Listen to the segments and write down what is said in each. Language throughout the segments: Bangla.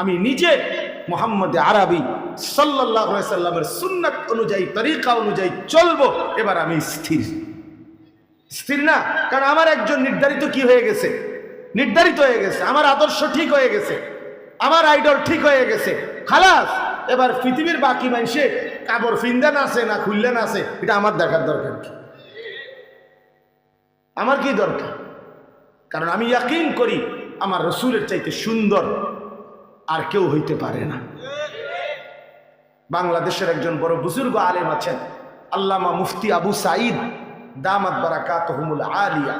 আমি নিজে মোহাম্মদ আরবি সাল্লাহ সাল্লামের সুন্নাত অনুযায়ী, তরিকা অনুযায়ী চলবো, এবার আমি স্থির। স্থির না? কারণ আমার একজন নির্ধারিত কি হয়ে গেছে? নির্ধারিত হয়ে গেছে। আমার আদর্শ ঠিক হয়ে গেছে। আমার আইডল ঠিক হয়ে গেছে। খালাস! এবার পৃথিবীর বাকি মানুষে কাবর ফিন্দান আছে, না খুললেন আছে, এটা আমার দেখার দরকার কি? আমার কি দরকার? কারণ আমি ইয়াকিন করি, আমার রসুলের চাইতে সুন্দর আর কেউ হইতে পারে না। বাংলাদেশের একজন বড় বুজুর্গ আলেম আছেন, আল্লামা মুফতি আবু সাঈদ, দামাত বারাকাত আলিয়া,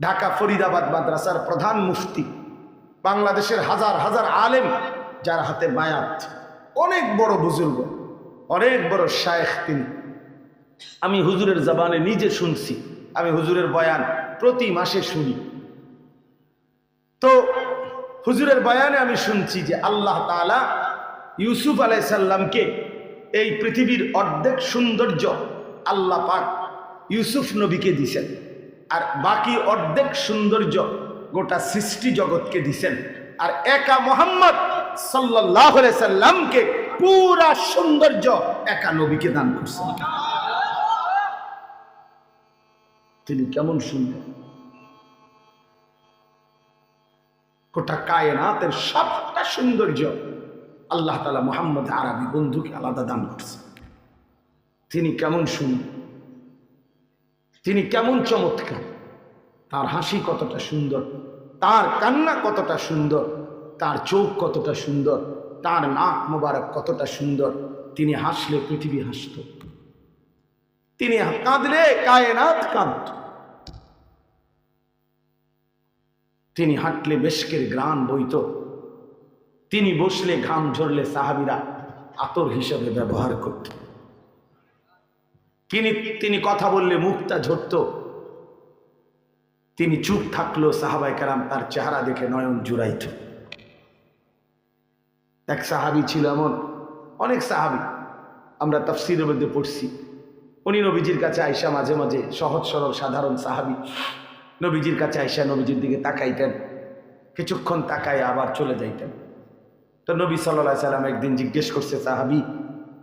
ঢাকা ফরিদাবাদ মাদ্রাসার প্রধান মুফতি, বাংলাদেশের হাজার হাজার আলেম যার হাতে মায়াত। অনেক বড় বুজুর্গ, অনেক বড় শায়েখ তিনি। আমি হুজুরের জবানে নিজে শুনছি, আমি হুজুরের বয়ান প্রতি মাসে শুনি। তো হুজুরের বয়ানে আমি শুনছি যে আল্লাহ তাআলা ইউসুফ আলাইসাল্লামকে এই পৃথিবীর অর্ধেক সৌন্দর্য আল্লাহ পাক ইউসুফ নবীকে দিছেন। আর বাকি অর্ধেক সৌন্দর্য গোটা সৃষ্টি জগৎকে দিছেন। আর একা মোহাম্মদ সাল্লাহ সাল্লামকে পুরা সৌন্দর্য একা নবীকে দান করছেন। তিনি কেমন সুন্দর গোটা কায়নাতের সবটা সৌন্দর্য আল্লাহ তালা মোহাম্মদ আরবি বন্ধুকে আলাদা দান করছে। তিনি কেমন সুন্দর, তিনি কেমন চমৎকার, তার হাসি কতটা সুন্দর, তার কান্না কতটা সুন্দর, তার চোখ কতটা সুন্দর, তার নাক মোবারক কতটা সুন্দর, তিনি হাসলে পৃথিবী হাসত। তিনি কাঁদলে কায়নাত কাঁদত। তিনি হাঁটলে বেশকের গ্রাম বইত। তিনি বসলে ঘাম ঝরলে সাহাবিরা আতর হিসেবে ব্যবহার করত। তিনি তিনি কথা বললে মুক্তা ঝরত। তিনি চুপ থাকল সাহাবাই কারাম তার চেহারা দেখে নয়ন জুড়াইত। এক সাহাবি ছিল এমন, অনেক সাহাবি, আমরা তাফসিরের মধ্যে পড়ছি। উনি নবীজির কাছে আইসা মাঝে মাঝে সহজ সরল সাধারণ সাহাবি। নবীজির কাছে আইসা নবীজির দিকে তাকাইতেন। কিছুক্ষণ তাকায় আবার চলে যাইতেন। তো নবী সাল্লা সাল্লাম একদিন জিজ্ঞেস করছে, সাহাবি,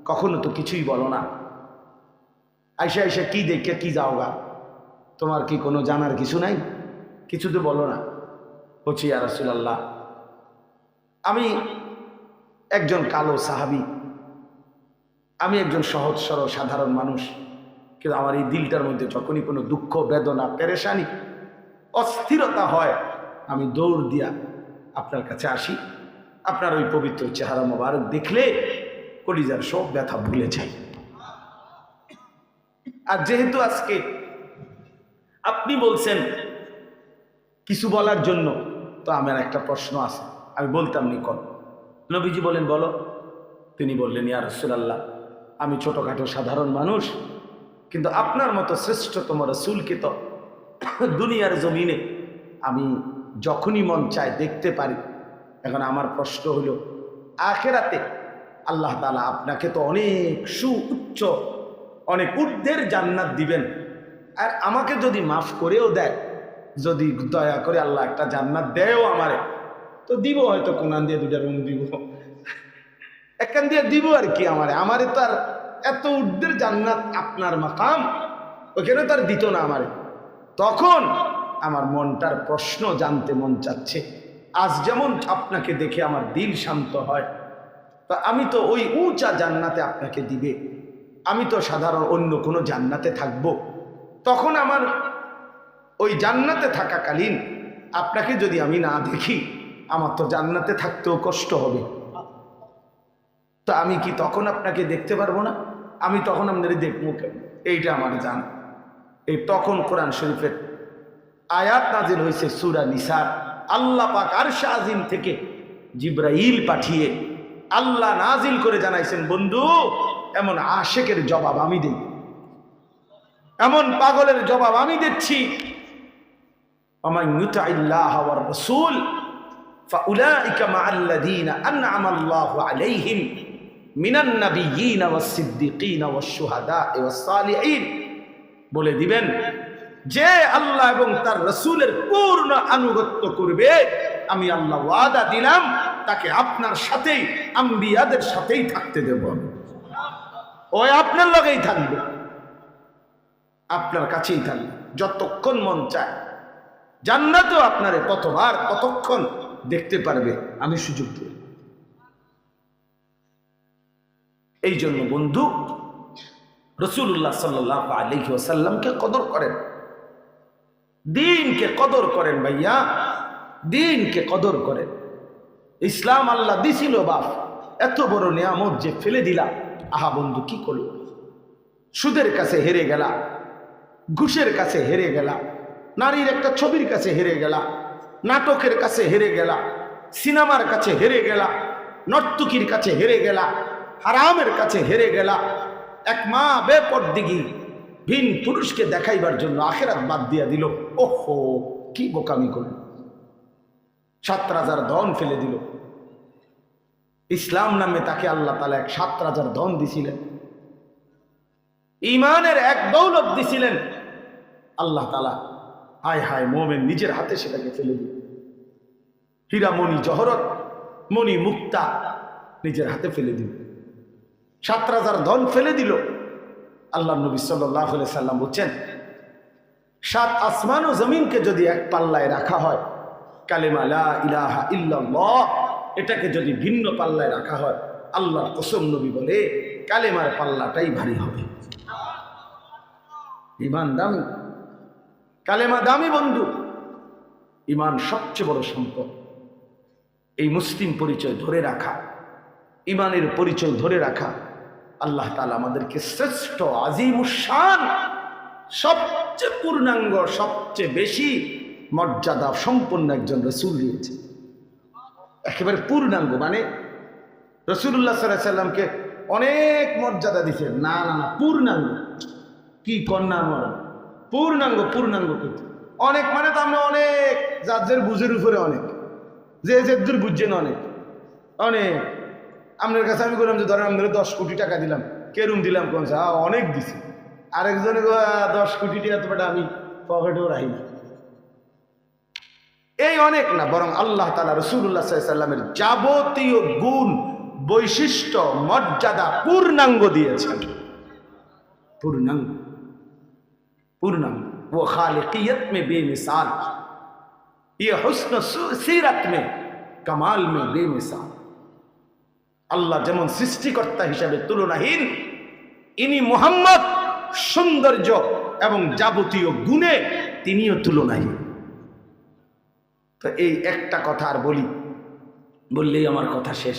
কখনো তো কিছুই বলো না? আইসা আইসা কি দেখে কি যাও গা তোমার কি কোনো জানার কিছু নাই? কিছু তো বলো না। বলছি আর রাসুলাল্লাহ, আমি একজন কালো সাহাবি। আমি একজন সহজ সরল সাধারণ মানুষ। কিন্তু আমার এই দিলটার মধ্যে যখনই কোনো দুঃখ, বেদনা, পেরেশানি অস্থিরতা হয়, আমি দৌড় দিয়া আপনার কাছে আসি। আপনার ওই পবিত্র চেহারা মোবারক দেখলে কলিজার সব ব্যথা ভুলে যাই আর যেহেতু আজকে আপনি বলছেন কিছু বলার জন্য, তো আমার একটা প্রশ্ন আছে, আমি বলতাম নিকট। নবীজি বলেন, বলো। তিনি বললেন, ইয়া রসুলাল্লাহ, আমি ছোটোখাটো সাধারণ মানুষ, কিন্তু আপনার মতো শ্রেষ্ঠতম রসুলকে তো দুনিয়ার জমিনে আমি যখনই মন চায় দেখতে পারি, এখন আমার প্রশ্ন হলো, আখেরাতে আল্লাহ তালা আপনাকে তো অনেক সু উচ্চ অনেক ঊর্ধ্বের জান্নাত দিবেন। আর আমাকে যদি মাফ করেও দেয়, যদি দয়া করে আল্লাহ একটা জান্নাত দেয়ও আমারে, তো দিব হয়তো কোনান দিয়ে দুটা রুম দিব। একখান দিয়ে দিব আর কি আমারে। আমারে তো আর এত ঊর্ধ্বের জান্নাত আপনার মাকাম ওখানে তার দিত না আমারে। তখন আমার মনটার প্রশ্ন জানতে মন চাচ্ছে। আজ যেমন আপনাকে দেখে আমার দিল শান্ত হয়, তা আমি তো ওই উঁচা জান্নাতে আপনাকে দিবে। আমি তো সাধারণ অন্য কোনো জান্নাতে থাকব। তখন আমার ওই জান্নাতে থাকাকালীন আপনাকে যদি আমি না দেখি, আমার তো জান্নাতে থাকতেও কষ্ট হবে। তো আমি কি তখন আপনাকে দেখতে পারব না? আমি তখন আপনাদের দেখব কেন এইটা আমার জান। এই তখন কোরআন শরীফের আয়াত নাজিল হয়েছে সুরা নিসার আল্লাহ পাক আরশা আজিম থেকে জিব্রাইল পাঠিয়ে আল্লাহ নাজিল করে জানাইছেন বন্ধু এমন আশেকের জবাব আমি দিই এমন পাগলের জবাব আমি দিচ্ছি ومن يطع الله والرسول فأولئك مع الذين أنعم الله عليهم من النبيين والصديقين والشهداء والصالحين বলে দিবেন, যে আল্লাহ এবং তার রসুলের পূর্ণ আনুগত্য করবে, আমি আল্লাহ ওয়াদা দিলাম, তাকে আপনার সাথেই, আম্বিয়াদের সাথেই থাকতে দেব ওই আপনার লগেই থাকবে। আপনার কাছেই থাকবে, যতক্ষণ মন চায়। জান্নাতও আপনারে কতবার কতক্ষণ দেখতে পারবে, আমি সুযোগ দিই এই জন্য বন্ধু রসুল্লাহ সাল্লাহ আলহি ওসাল্লামকে কদর করেন। দিনকে কদর করেন ভাইয়া, দিনকে কদর করেন। ইসলাম আল্লাহ দিছিল বাপ, এত বড় নিয়ামত যে ফেলে দিলা। আহা বন্ধু, কি করল? সুদের কাছে হেরে গেলা, ঘুষের কাছে হেরে গেলা, নারীর একটা ছবির কাছে হেরে গেলা, নাটকের কাছে হেরে গেলা, সিনেমার কাছে হেরে গেলা, নর্তকীর কাছে হেরে গেলা, হারামের কাছে হেরে গেলা এক মা বেপরদিগি, ভিন পুরুষকে দেখাইবার জন্য আখেরাত বাদ দিয়া দিল। ওহো, কি বোকামি করল। সাত রাজার ধন ফেলে দিল। ইসলাম নামে তাকে আল্লাহ তালা এক সাত রাজার ধন দিছিলেন। ইমানের এক দৌলত দিছিলেন। আল্লাহ তালা, হায় হায় মোমেন নিজের হাতে সেটাকে ফেলে দিল। হীরা মণি জহরত, মণি মুক্তা নিজের হাতে ফেলে দিল। সাত রাজার ধন ফেলে দিল। আল্লাহ নবী সাল্লাহ সাল্লাম বলছেন, সাত আসমান ও জমিনকে যদি এক পাল্লায় রাখা হয়, কালেমা লা ইলাহা ইল্লাল্লাহ, এটাকে যদি ভিন্ন পাল্লায় রাখা হয় আল্লাহ কসম নবী বলে, কালেমার পাল্লাটাই ভারী হবে। ইমান দামি। কালেমা দামি বন্ধু ইমান সবচেয়ে বড় সম্পদ। এই মুসলিম পরিচয় ধরে রাখা। ইমানের পরিচয় ধরে রাখা। আল্লাহ তালা আমাদেরকে শ্রেষ্ঠ আজিমুসান সবচেয়ে পূর্ণাঙ্গ, সবচেয়ে বেশি মর্যাদা সম্পন্ন একজন রসুল দিয়েছে। একেবারে পূর্ণাঙ্গ মানে রসুল্লাহ সাল্লাহ সাল্লামকে অনেক মর্যাদা দিছে। না না না, পূর্ণাঙ্গ। কি কন্যা মরণ পূর্ণাঙ্গ পূর্ণাঙ্গ কিন্তু। অনেক মানে তো আমরা অনেক যাদের বুঝের উপরে অনেক। যে যে দূর বুঝছেন অনেক। অনেক। আপনার কাছে আমি বললাম যে, ধরেন আপনার দশ কোটি টাকা দিলাম। কেরুম দিলাম? কোন হ্যাঁ, অনেক দিছি। আরেকজনে হ্যাঁ, দশ কোটি টাকা আমি পকেটেও রাখি না। এই অনেক না, বরং আল্লাহ তালা রসুল্লাহ সাল্লামের যাবতীয় গুণ, বৈশিষ্ট্য, মর্যাদা পূর্ণাঙ্গ দিয়েছেন। পূর্ণাঙ্গ। পূর্ণাঙ্গ। ও খালিকিয়ত মে বেমিসাল। ইয়ে হুসন সিরত মে কমাল মে বেমিসাল। আল্লাহ যেমন সৃষ্টিকর্তা হিসাবে তুলনাহীন, ইনি মোহাম্মদ, সৌন্দর্য এবং যাবতীয় গুণে তিনিও তুলনাহীন। তো এই একটা কথা আর বলি, বললেই আমার কথা শেষ।